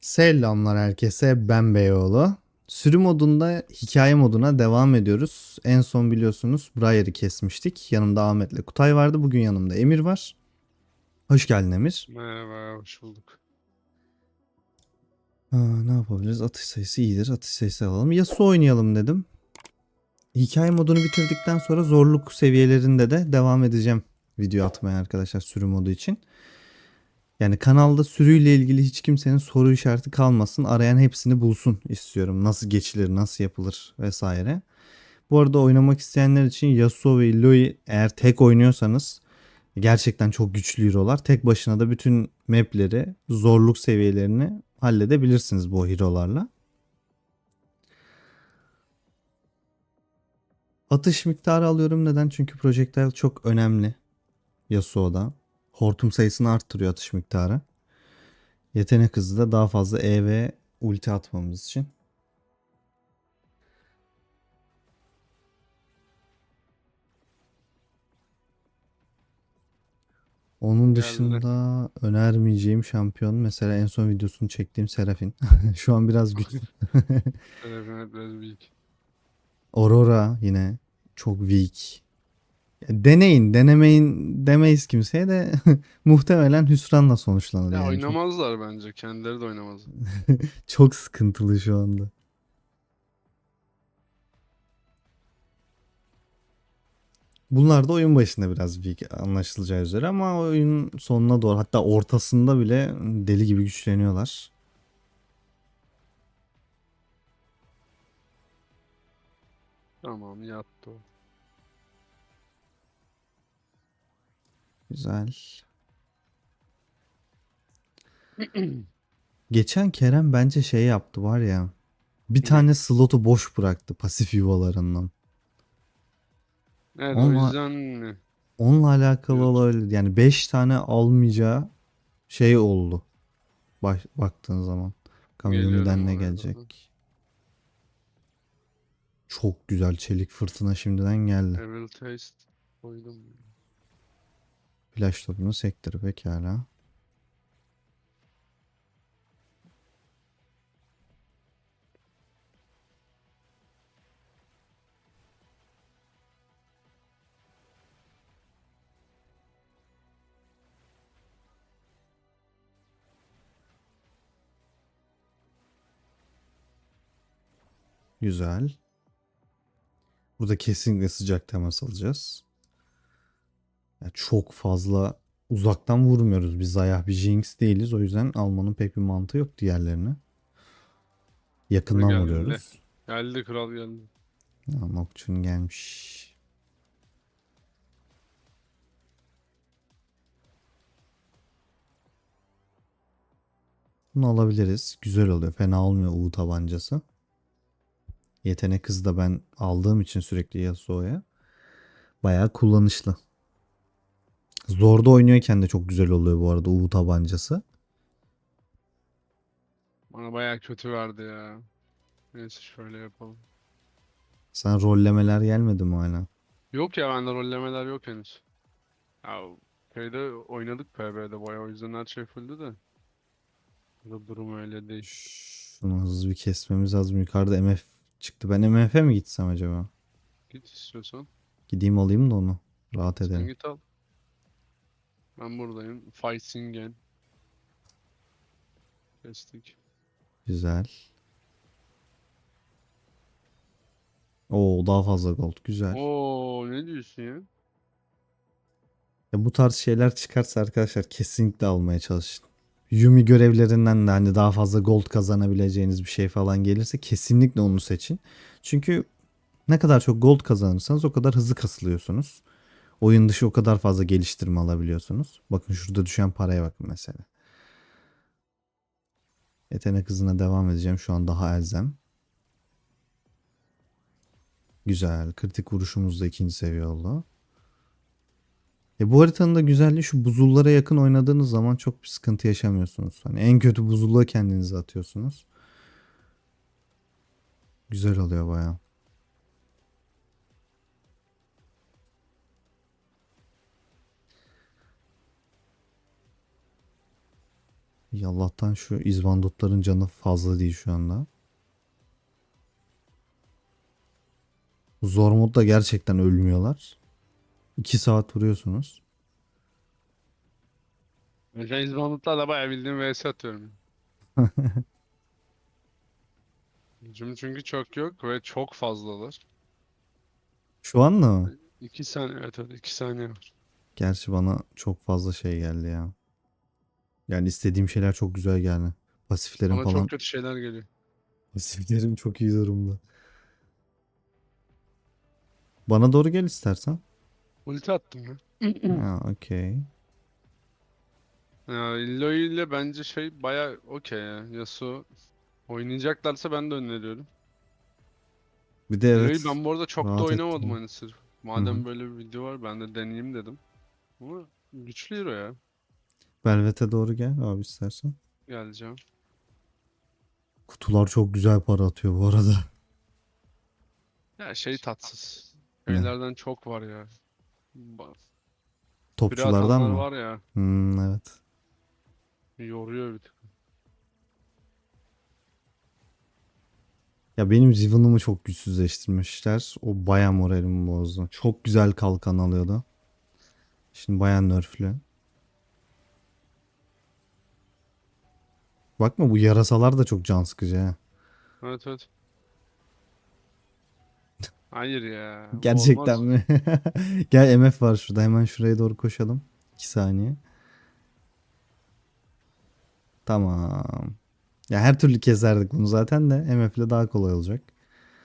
Selamlar herkese ben Beyoğlu. Sürü modunda hikaye moduna devam ediyoruz. En son biliyorsunuz Briar'ı kesmiştik. Yanımda Ahmet'le Kutay vardı. Bugün yanımda Emir var. Hoş geldin Emir. Merhaba, hoş bulduk. Aa, ne yapabiliriz? Atış sayısı iyidir. Atış sayısı alalım. Yasuo oynayalım dedim. Hikaye modunu bitirdikten sonra zorluk seviyelerinde de devam edeceğim video atmaya arkadaşlar sürü modu için. Yani kanalda sürüyle ilgili hiç kimsenin soru işareti kalmasın. Arayan hepsini bulsun istiyorum. Nasıl geçilir, nasıl yapılır vesaire. Bu arada oynamak isteyenler için Yasuo ve Illoi eğer tek oynuyorsanız gerçekten çok güçlü hero'lar. Tek başına da bütün mapleri, zorluk seviyelerini halledebilirsiniz bu hero'larla. Atış miktarı alıyorum. Neden? Çünkü projectile çok önemli. Yasuo'da. Hortum sayısını arttırıyor atış miktarı. Yetenek hızı da daha fazla E ve ulti atmamız için. Onun dışında önermeyeceğim şampiyon mesela en son videosunu çektiğim Serafin. Şu an biraz güçlü. Evet, biraz büyük. Aurora yine çok weak. Deneyin, denemeyin demeyiz kimseye de muhtemelen hüsranla sonuçlanır Ya yani. Çok- oynamazlar bence, kendileri de oynamaz. Çok sıkıntılı şu anda. Bunlar da oyun başında biraz weak anlaşılacağı üzere ama oyun sonuna doğru hatta ortasında bile deli gibi güçleniyorlar. Tamam, yattı o. Güzel. Geçen Kerem bence şey yaptı var ya. Bir tane slotu boş bıraktı pasif yuvalarından. Evet, Ama- o yüzden? Onunla alakalı Evet. olabilir. Yani 5 tane almayacağı şey oldu. Baş, baktığın zaman. Kamyoniden Geliyorum ne oraya gelecek? doğru. Çok güzel çelik fırtına şimdiden geldi. Evil Taste koydum. Flash topunu sektir pekala. Güzel. Burada kesinlikle sıcak temas alacağız. Ya çok fazla uzaktan vurmuyoruz. Biz Zayah bir Jinx değiliz. O yüzden almanın pek bir mantığı yok diğerlerine. Yakından geldi. vuruyoruz. Geldi kral geldi. Ya, Mokçun gelmiş. Bunu alabiliriz. Güzel oluyor. Fena olmuyor U tabancası. Yetenek hızı da ben aldığım için sürekli Yasuo'ya. Bayağı kullanışlı. Zorda oynuyorken de çok güzel oluyor bu arada U tabancası. Bana bayağı kötü verdi ya. Neyse şöyle yapalım. Sen rollemeler gelmedi mi hala? Yok ya bende rollemeler yok henüz. Ya şeyde oynadık PB'de bayağı o yüzden her şey fulldü de. Burada durum öyle değil. Şunu hızlı bir kesmemiz lazım. Yukarıda MF çıktı. Ben MF'e mi gitsem acaba? Git istiyorsan. Gideyim alayım da onu. Rahat Sen edelim. git al. Ben buradayım. Fighting Kestik. Güzel. Oo daha fazla gold. Güzel. Oo ne diyorsun ya? Ya bu tarz şeyler çıkarsa arkadaşlar kesinlikle almaya çalışın. Yumi görevlerinden de hani daha fazla gold kazanabileceğiniz bir şey falan gelirse kesinlikle onu seçin. Çünkü ne kadar çok gold kazanırsanız o kadar hızlı kasılıyorsunuz. Oyun dışı o kadar fazla geliştirme alabiliyorsunuz. Bakın şurada düşen paraya bakın mesela. Yetenek hızına devam edeceğim. Şu an daha elzem. Güzel. Kritik vuruşumuz da ikinci seviye oldu. E bu haritanın da güzelliği şu buzullara yakın oynadığınız zaman çok bir sıkıntı yaşamıyorsunuz. Hani en kötü buzulluğa kendinizi atıyorsunuz. Güzel oluyor baya. İyi, Allah'tan şu izbandutların canı fazla değil şu anda. Zor modda gerçekten ölmüyorlar. 2 saat vuruyorsunuz. Ben İzbandutlarla bayağı bildiğim vs atıyorum. Gücüm çünkü çok yok ve çok fazlalar. Şu an mı? 2 saniye evet evet 2 saniye var. Gerçi bana çok fazla şey geldi ya. Yani istediğim şeyler çok güzel geldi. Pasiflerim Bana falan. çok kötü şeyler geliyor. Pasiflerim çok iyi durumda. Bana doğru gel istersen. Ulti attım ya. Ha, okey. Ya Illoy ile bence şey baya okey ya. Yasuo oynayacaklarsa ben de öneriyorum. Bir de evet. Ben bu arada çok da rahat oynamadım ettim. hani sırf. Madem hı. böyle bir video var ben de deneyeyim dedim. Ama güçlü hero ya. Velvet'e doğru gel abi istersen. Geleceğim. Kutular çok güzel para atıyor bu arada. Ya şey tatsız. Ne? Şeylerden çok var ya. Ba- Topçulardan mı? var ya. Hmm, evet. Yoruyor bir tık. Ya benim Riven'ımı çok güçsüzleştirmişler. O baya moralimi bozdu. Çok güzel kalkan alıyordu. Şimdi baya nerflü. Bakma bu yarasalar da çok can sıkıcı ha. Evet evet. Hayır ya. Gerçekten olmaz. mi? Gel MF var şurada. Hemen şuraya doğru koşalım. 2 saniye. Tamam. Ya her türlü keserdik bunu zaten de MF ile daha kolay olacak.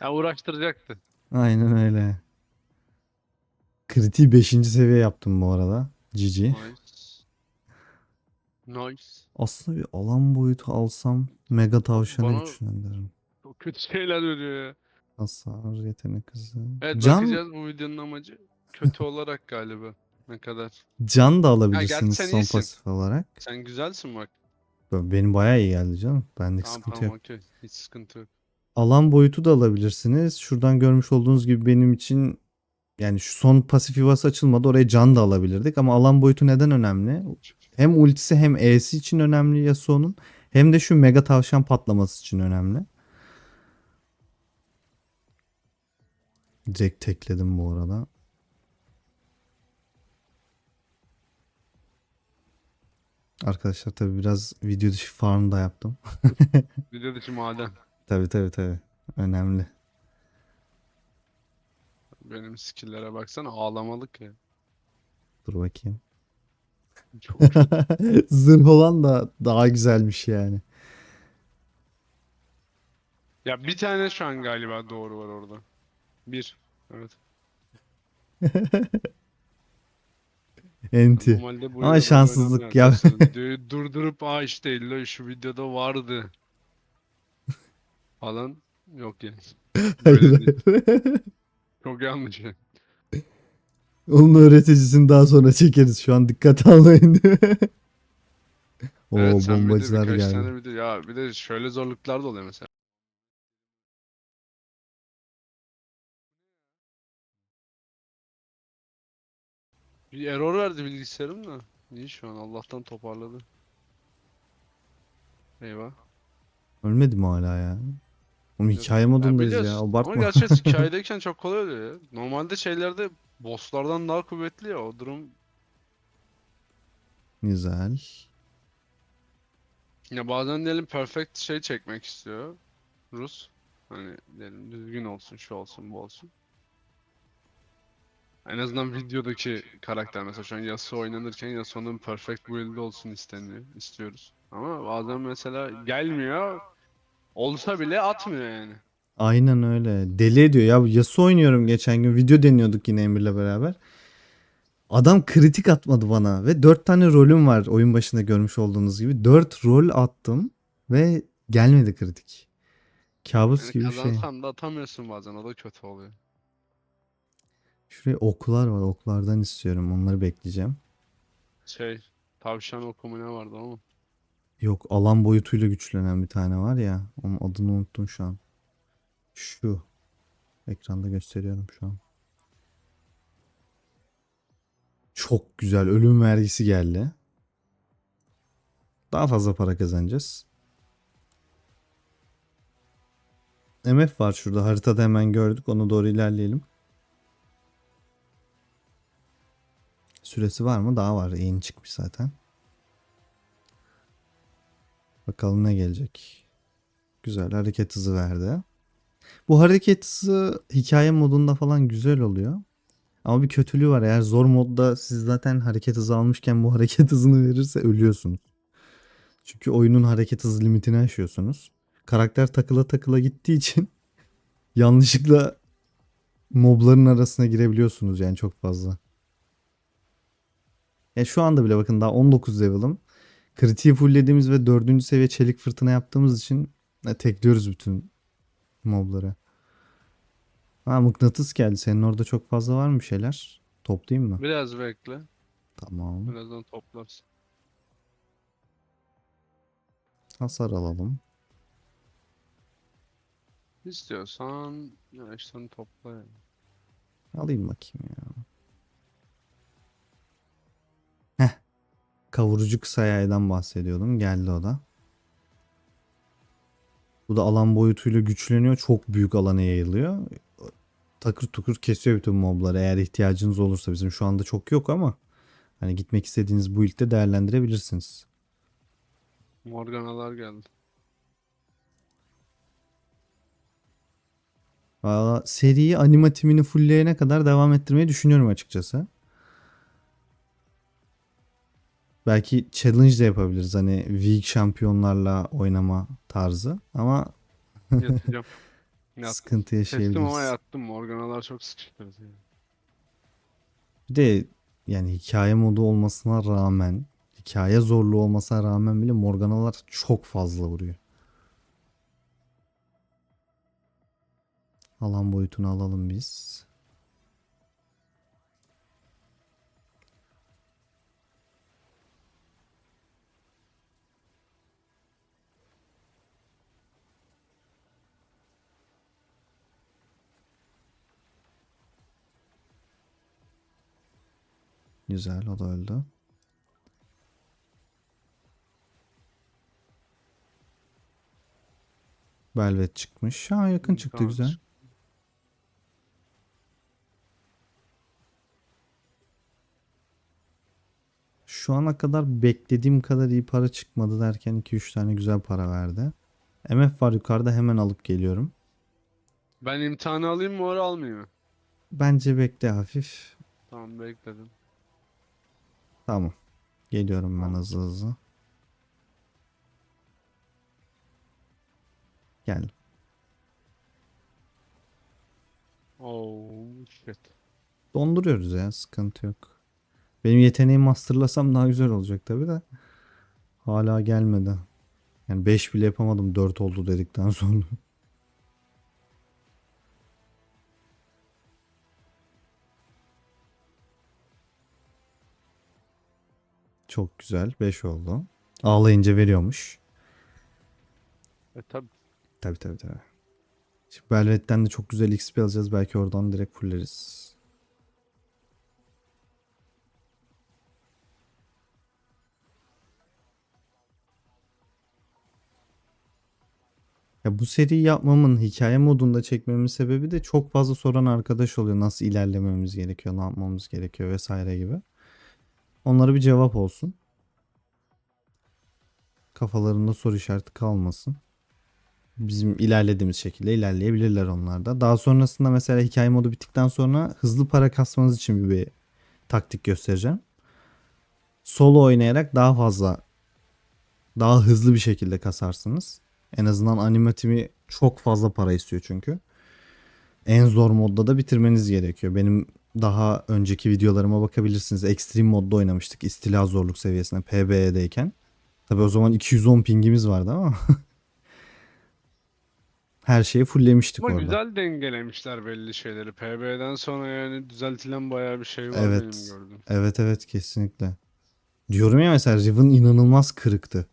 Ya uğraştıracaktı. Aynen öyle. Kritiği 5. seviye yaptım bu arada. GG. Nice. Nice. Aslında bir alan boyutu alsam mega tavşanı Bana- güçlendiririm. Çok kötü şeyler veriyor ya. Hasar, yetenek hızı. Evet Can, bakacağız bu videonun amacı kötü olarak galiba. Ne kadar. can da alabilirsiniz sen son iyisin. pasif olarak. Sen güzelsin bak. Benim bayağı iyi geldi canım. Benlik Tamam sıkıntı tamam yok. okey. Hiç sıkıntı yok. Alan boyutu da alabilirsiniz. Şuradan görmüş olduğunuz gibi benim için yani şu son pasif yuvası açılmadı. Oraya can da alabilirdik ama alan boyutu neden önemli? Hem ultisi hem E'si için önemli Yasuo'nun hem de şu mega tavşan patlaması için önemli. Direkt tekledim bu arada. Arkadaşlar tabi biraz video dışı farm da yaptım. Video dışı maden. Tabi tabi tabi. Önemli. Benim skill'lere baksana ağlamalık ya. Dur bakayım. Çok. Zırh olan da daha güzelmiş yani. Ya bir tane şu an galiba doğru var orada. Bir. Evet. Enti. Normalde bu Ama şanssızlık ya. durdurup aa işte illa şu videoda vardı. Falan yok yani. Böyle değil. Çok yanlış. yani. Onun öğreticisini daha sonra çekeriz. Şu an dikkat almayın. Oo Evet sen bir de bombacılar birkaç geldi. tane video ya bir de şöyle zorluklar da oluyor mesela. Bir error verdi bilgisayarım da. İyi şu an Allah'tan toparladı. Eyvah. Ölmedi mi hala ya? Oğlum hikaye modundayız ya. biliyorsun. Abartma. Ama gerçi hikayedeyken çok kolay oluyor ya. Normalde şeylerde bosslardan daha kuvvetli ya o durum. Güzel. Ya bazen diyelim perfect şey çekmek istiyor. Rus. Hani diyelim düzgün olsun, şu olsun, bu olsun. En azından videodaki karakter mesela şu an Yasuo oynanırken Yasuo'nun perfect build olsun isteniyor, istiyoruz. Ama bazen mesela gelmiyor. Olsa bile atmıyor yani. Aynen öyle. Deli ediyor. Ya Yasuo oynuyorum geçen gün. Video deniyorduk yine Emir'le beraber. Adam kritik atmadı bana. Ve 4 tane rolüm var oyun başında görmüş olduğunuz gibi. 4 rol attım. Ve gelmedi kritik. Kabus Yani gibi bir şey. kazansan da atamıyorsun bazen o da kötü oluyor. Şuraya oklar var. Oklardan istiyorum. Onları bekleyeceğim. Şey, tavşan okumu ne vardı ama. Yok alan boyutuyla güçlenen bir tane var ya. Onun adını unuttum şu an. Şu. Ekranda gösteriyorum şu an. Çok güzel. Ölüm vergisi geldi. Daha fazla para kazanacağız. MF var şurada. Haritada hemen gördük. Ona doğru ilerleyelim. Süresi var mı? Daha var. Yeni çıkmış zaten. Bakalım ne gelecek. Güzel hareket hızı verdi. Bu hareket hızı hikaye modunda falan güzel oluyor. Ama bir kötülüğü var. Eğer zor modda siz zaten hareket hızı almışken bu hareket hızını verirse ölüyorsunuz. Çünkü oyunun hareket hızı limitini aşıyorsunuz. Karakter takıla takıla gittiği için yanlışlıkla mobların arasına girebiliyorsunuz yani çok fazla. Ya şu anda bile bakın daha 19 level'ım. Kritiği fulllediğimiz ve 4. seviye çelik fırtına yaptığımız için e, tekliyoruz bütün mobları. Ha mıknatıs geldi. Senin orada çok fazla var mı bir şeyler? Toplayayım mı? Biraz bekle. Tamam. Birazdan toplarsın. Hasar alalım. İstiyorsan yavaştan topla yani. Alayım bakayım ya. Heh. Kavurucu kısa yaydan bahsediyordum. Geldi o da. Bu da alan boyutuyla güçleniyor. Çok büyük alana yayılıyor. Takır tukur kesiyor bütün mobları eğer ihtiyacınız olursa. Bizim şu anda çok yok ama hani gitmek istediğiniz bu ilkte değerlendirebilirsiniz. Morganalar geldi. Valla seriyi anima timini fullleyene kadar devam ettirmeyi düşünüyorum açıkçası. Belki challenge de yapabiliriz. Hani Week şampiyonlarla oynama tarzı. Ama Yatacağım. Sıkıntı Kestim ama yaşayabiliriz. yattım. Morganalar çok sıkıştırdı. yani. Bir de yani hikaye modu olmasına rağmen, hikaye zorluğu olmasına rağmen bile Morganalar çok fazla vuruyor. Alan boyutunu alalım biz. Güzel o da öldü. Velvet çıkmış. Ha yakın çıktı Tamam, güzel. Şu ana kadar beklediğim kadar iyi para çıkmadı derken 2-3 tane güzel para verdi. MF var yukarıda hemen alıp geliyorum. Ben imtihanı alayım mı or almayayım mı? Bence bekle hafif. Tamam bekledim. Tamam. Geliyorum ben hızlı hızlı. Gel. Oh shit. Donduruyoruz ya sıkıntı yok. Benim yeteneği masterlasam daha güzel olacak tabi de. Hala gelmedi. Yani 5 bile yapamadım 4 oldu dedikten sonra. Çok güzel 5 oldu. Ağlayınca veriyormuş. E tabi. Tabi tabi tabi. Şimdi Velvet'ten de çok güzel XP alacağız. Belki oradan direkt fulleriz. Ya bu seriyi yapmamın hikaye modunda çekmemin sebebi de çok fazla soran arkadaş oluyor. Nasıl ilerlememiz gerekiyor, ne yapmamız gerekiyor vesaire gibi. Onlara bir cevap olsun. Kafalarında soru işareti kalmasın bizim ilerlediğimiz şekilde ilerleyebilirler onlar da. Daha sonrasında mesela hikaye modu bittikten sonra hızlı para kasmanız için bir, taktik göstereceğim. Solo oynayarak daha fazla daha hızlı bir şekilde kasarsınız. En azından animatimi çok fazla para istiyor çünkü. En zor modda da bitirmeniz gerekiyor. Benim daha önceki videolarıma bakabilirsiniz. Extreme modda oynamıştık. İstila zorluk seviyesine PBE'deyken. Tabi o zaman 210 pingimiz vardı ama her şeyi fulllemiştik Ama orada. güzel dengelemişler belli şeyleri. PB'den sonra yani düzeltilen bayağı bir şey var Evet. benim gördüğüm. Evet evet kesinlikle. Diyorum ya mesela Riven inanılmaz kırıktı.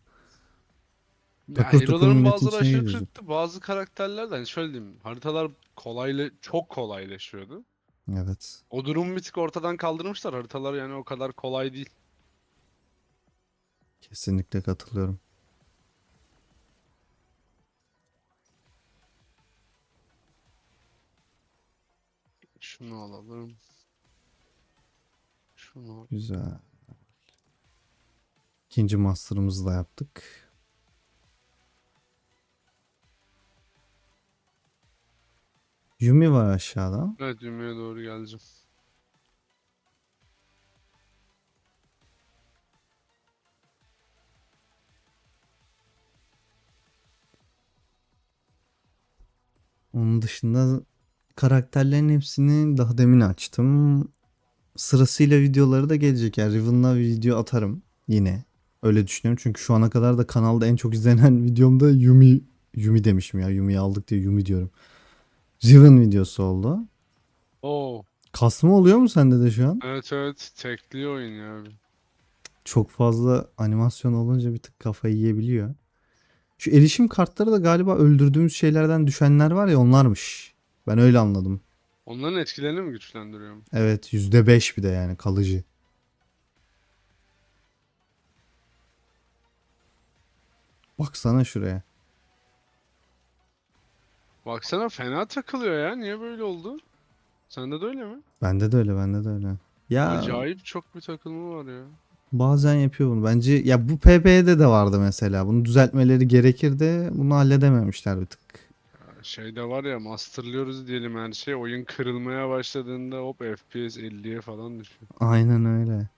Ya Takır tukur hero'ların milletin bazıları içine aşırı kırıktı. Bazı karakterler de hani şöyle diyeyim. Haritalar kolayla çok kolaylaşıyordu. Evet. O durumu bir tık ortadan kaldırmışlar. Haritalar yani o kadar kolay değil. Kesinlikle katılıyorum. Şunu alalım. Şunu. Güzel. İkinci master'ımızı da yaptık. Yumi var aşağıda. Evet düğmeye doğru geleceğim. Onun dışında karakterlerin hepsini daha demin açtım. Sırasıyla videoları da gelecek. Yani Riven'la video atarım yine. Öyle düşünüyorum. Çünkü şu ana kadar da kanalda en çok izlenen videomda Yumi Yumi demişim ya. Yumi'yi aldık diye Yumi diyorum. Riven videosu oldu. Oo. Kasma oluyor mu sende de şu an? Evet evet tekli oyun ya abi. Çok fazla animasyon olunca bir tık kafayı yiyebiliyor. Şu erişim kartları da galiba öldürdüğümüz şeylerden düşenler var ya onlarmış. Ben öyle anladım. Onların etkilerini mi güçlendiriyor? Evet %5 bir de yani kalıcı. Baksana şuraya. Baksana fena takılıyor ya. Niye böyle oldu? Sende de öyle mi? Bende de öyle bende de öyle. Ya Acayip çok bir takılma var ya. bazen yapıyor bunu. Bence ya bu PB'de de vardı mesela. Bunu düzeltmeleri gerekirdi. Bunu halledememişler bir tık. Ya Şeyde var ya masterlıyoruz diyelim her şey. Oyun kırılmaya başladığında hop FPS 50'ye falan düşüyor. Aynen öyle.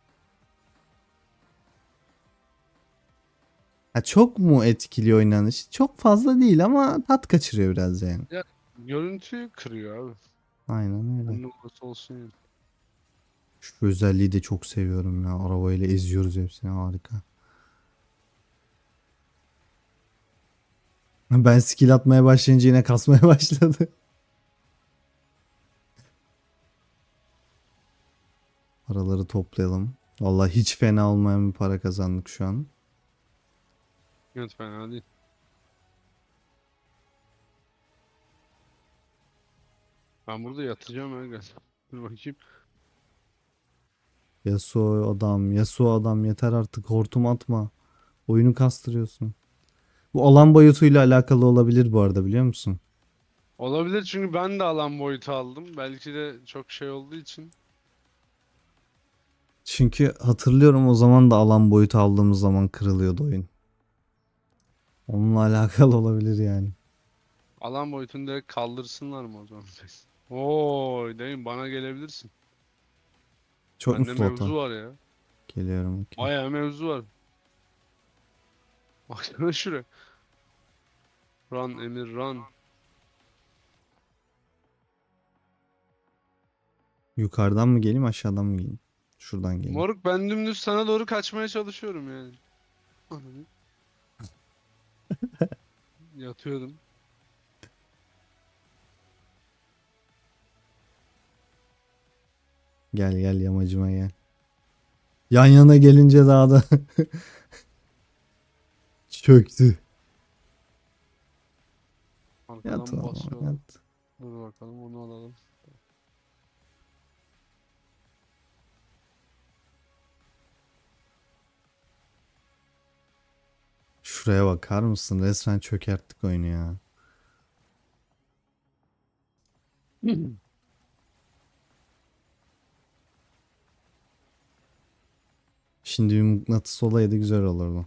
Ya çok mu etkili oynanış? Çok fazla değil ama tat kaçırıyor biraz yani. Görüntüyü kırıyor abi. Aynen öyle. Ne olursa olsun yani. Şu özelliği de çok seviyorum ya. Arabayla eziyoruz hepsini harika. Ben skill atmaya başlayınca yine kasmaya başladı. Paraları toplayalım. Vallahi hiç fena olmayan bir para kazandık şu an. Evet fena değil. Ben burada yatacağım ya gel. Dur bakayım. Yasuo adam, Yasuo adam yeter artık hortum atma. Oyunu kastırıyorsun. Bu alan boyutuyla alakalı olabilir bu arada biliyor musun? Olabilir çünkü ben de alan boyutu aldım. Belki de çok şey olduğu için. Çünkü hatırlıyorum o zaman da alan boyutu aldığımız zaman kırılıyordu oyun. Onunla alakalı olabilir yani. Alan boyutunu direkt kaldırsınlar mı o zaman? Oo, değil bana gelebilirsin. Çok mu Bende mevzu var? var ya. Geliyorum. okey. Bayağı mevzu var. Baksana şuraya. Run Emir run. Yukarıdan mı geleyim aşağıdan mı geleyim? Şuradan geleyim. Moruk ben dümdüz sana doğru kaçmaya çalışıyorum yani. Anladın? Yatıyordum. Gel gel yamacıma gel. Yan yana gelince daha da çöktü. Arkadan Yat oğlum, yat. Dur bakalım onu alalım. Şuraya bakar mısın? Resmen çökerttik oyunu ya. Şimdi bir mıknatıs olaydı güzel olurdu.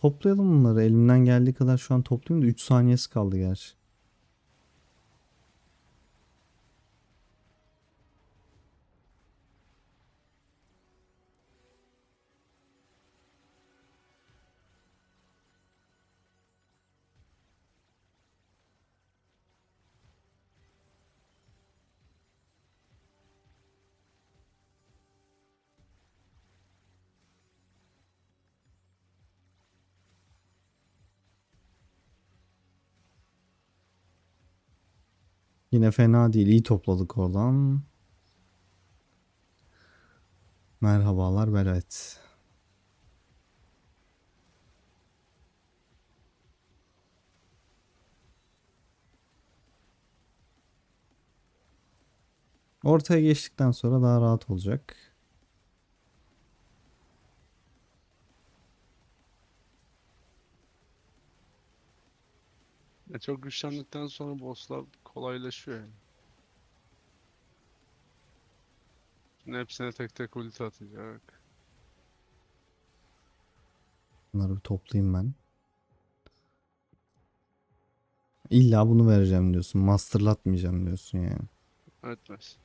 Toplayalım bunları. Elimden geldiği kadar şu an toplayayım da 3 saniyesi kaldı gerçi. Yine fena değil. iyi topladık oradan. Merhabalar Berat. Ortaya geçtikten sonra daha rahat olacak. Ya çok güçlendikten sonra bosslar kolaylaşıyor yani. Şimdi hepsine tek tek ulti atacak. Bunları bir toplayayım ben. İlla bunu vereceğim diyorsun. Masterlatmayacağım diyorsun yani. Etmez.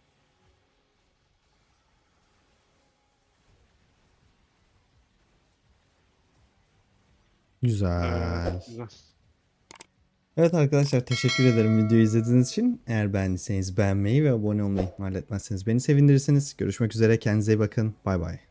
Güzel. Evet, güzel. Evet arkadaşlar teşekkür ederim videoyu izlediğiniz için. Eğer beğendiyseniz beğenmeyi ve abone olmayı ihmal etmezseniz beni sevindirirsiniz. Görüşmek üzere kendinize iyi bakın. Bay bay.